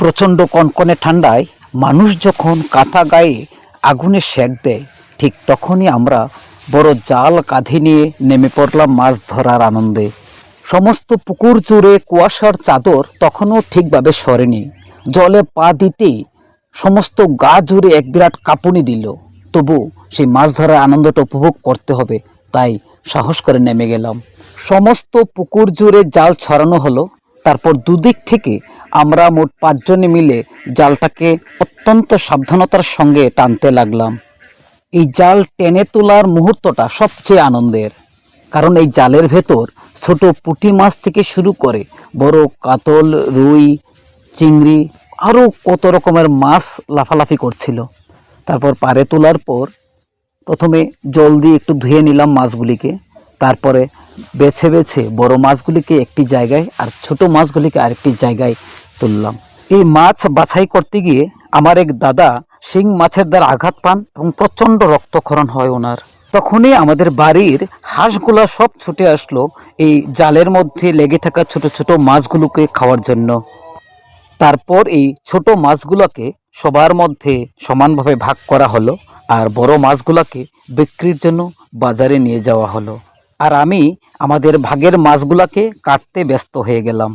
প্রচণ্ড কনকনে ঠান্ডায় মানুষ যখন কাঁথা গায়ে আগুনে সেঁক দেয়, ঠিক তখনই আমরা বড় জাল কাঁধে নিয়ে নেমে পড়লাম মাছ ধরার আনন্দে। সমস্ত পুকুর জুড়ে কুয়াশার চাদর তখনও ঠিকভাবে সরেনি। জলে পা দিতেই সমস্ত গা জুড়ে এক বিরাট কাঁপুনি দিল। তবু সেই মাছ ধরার আনন্দটা উপভোগ করতে হবে, তাই সাহস করে নেমে গেলাম। সমস্ত পুকুর জুড়ে জাল ছড়ানো হলো, তারপর দুদিক থেকে আমরা মোট পাঁচজনে মিলে জালটাকে অত্যন্ত সাবধানতার সঙ্গে টানতে লাগলাম। এই জাল টেনে তোলার মুহূর্তটা সবচেয়ে আনন্দের, কারণ এই জালের ভেতর ছোট পুঁটি মাছ থেকে শুরু করে বড় কাতল, রুই, চিংড়ি, আরও কত রকমের মাছ লাফালাফি করছিল। তারপর পাড়ে তোলার পর প্রথমে জল দিয়ে একটু ধুয়ে নিলাম মাছগুলিকে, তারপরে বেছে বেছে বড় মাছগুলিকে একটি জায়গায় আর ছোট মাছগুলিকে আরেকটি জায়গায় তুললাম। এই মাছ বাছাই করতে গিয়ে আমার এক দাদা শিং মাছের দ্বারা আঘাত পান এবং প্রচণ্ড রক্তক্ষরণ হয় ওনার। তখনই আমাদের বাড়ির হাঁসগুলা সব ছুটে আসলো এই জালের মধ্যে লেগে থাকা ছোট ছোট মাছগুলোকে খাওয়ার জন্য। তারপর এই ছোট মাছগুলোকে সবার মধ্যে সমানভাবে ভাগ করা হলো আর বড় মাছগুলোকে বিক্রির জন্য বাজারে নিয়ে যাওয়া হলো। আর আমি আমাদের ভাগের মাছগুলোকে কাটতে ব্যস্ত হয়ে গেলাম।